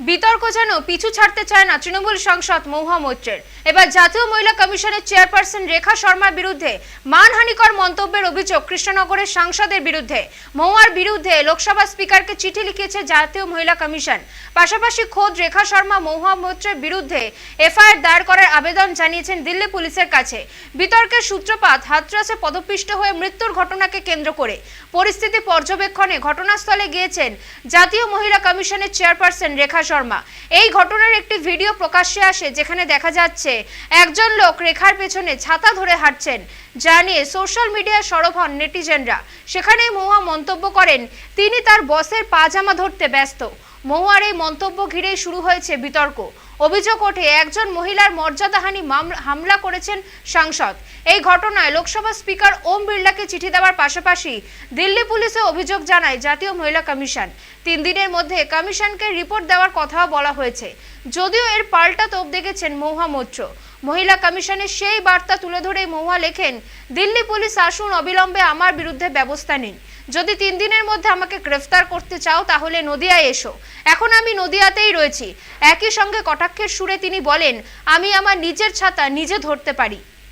বিতর্ক যেন পিছু ছাড়তে চায় না তৃণমূল সাংসদ মহুয়া মৈত্রের। এবার জাতীয় মহিলা কমিশনের চেয়ারপারসন রেখা শর্মার বিরুদ্ধে মানহানিকর মন্তব্যের অভিযোগ কৃষ্ণনগরের সাংসদের বিরুদ্ধে। মহুয়ার বিরুদ্ধে লোকসভা স্পিকারকে চিঠি লিখেছে জাতীয় মহিলা কমিশন। পাশাপাশি খোদ রেখা শর্মা মহুয়া মৈত্রের বিরুদ্ধে এফআইআর দায়ের করার আবেদন জানিয়েছেন দিল্লি পুলিশের কাছে। বিতর্কের সূত্রপাত, হাতরাসে পদপিষ্ট হয়ে মৃত্যুর ঘটনাকে কেন্দ্র করে। পরিস্থিতি পর্যবেক্ষণে ঘটনাস্থলে গিয়েছেন জাতীয় মহিলা কমিশনের চেয়ারপারসন রেখা শর্মা। এই ঘটনার একটি ভিডিও প্রকাশ্যে আসে, যেখানে দেখা যাচ্ছে একজন লোক রেখার পেছনে ছাতা ধরে হাঁটছেন। যা নিয়ে সোশ্যাল মিডিয়ায় সরব হন নেটিজেনরা। সেখানেই মহুয়া মন্তব্য করেন, তিনি তার বসের পাজামা ধরতে ব্যস্ত। মহুয়ার এই মন্তব্য ঘিরেই শুরু হয়েছে বিতর্ক। অভিযোগ ওঠে, একজন মহিলার মর্যাদাহানি হামলা করেছেন সাংসদ। এই ঘটনায় লোকসভা স্পিকার ওম বিড়লাকে চিঠি দেওয়ার পাশাপাশি দিল্লি পুলিশে অভিযোগ জানায় জাতীয় মহিলা কমিশন। তিন দিনের মধ্যে কমিশনকে রিপোর্ট দেওয়ার কথাও বলা হয়েছে। যদিও এর পাল্টা তোপ দেখেছেন মহুয়া মৈত্র মহিলা কমিশনের সেই বার্তা তুলে ধরে মহুয়া লেখেন, দিল্লি পুলিশ আসুন, অবিলম্বে আমার বিরুদ্ধে ব্যবস্থা নিন। যদি তিন দিনের মধ্যে আমাকে গ্রেফতার করতে চাও, তাহলে নদিয়ায় এসো। এখন আমি নদিয়াতেই রয়েছি। একই সঙ্গে কটাক্ষের সুরে তিনি বলেন, আমি আমার নিজের ছাতা নিজে ধরতে পারি।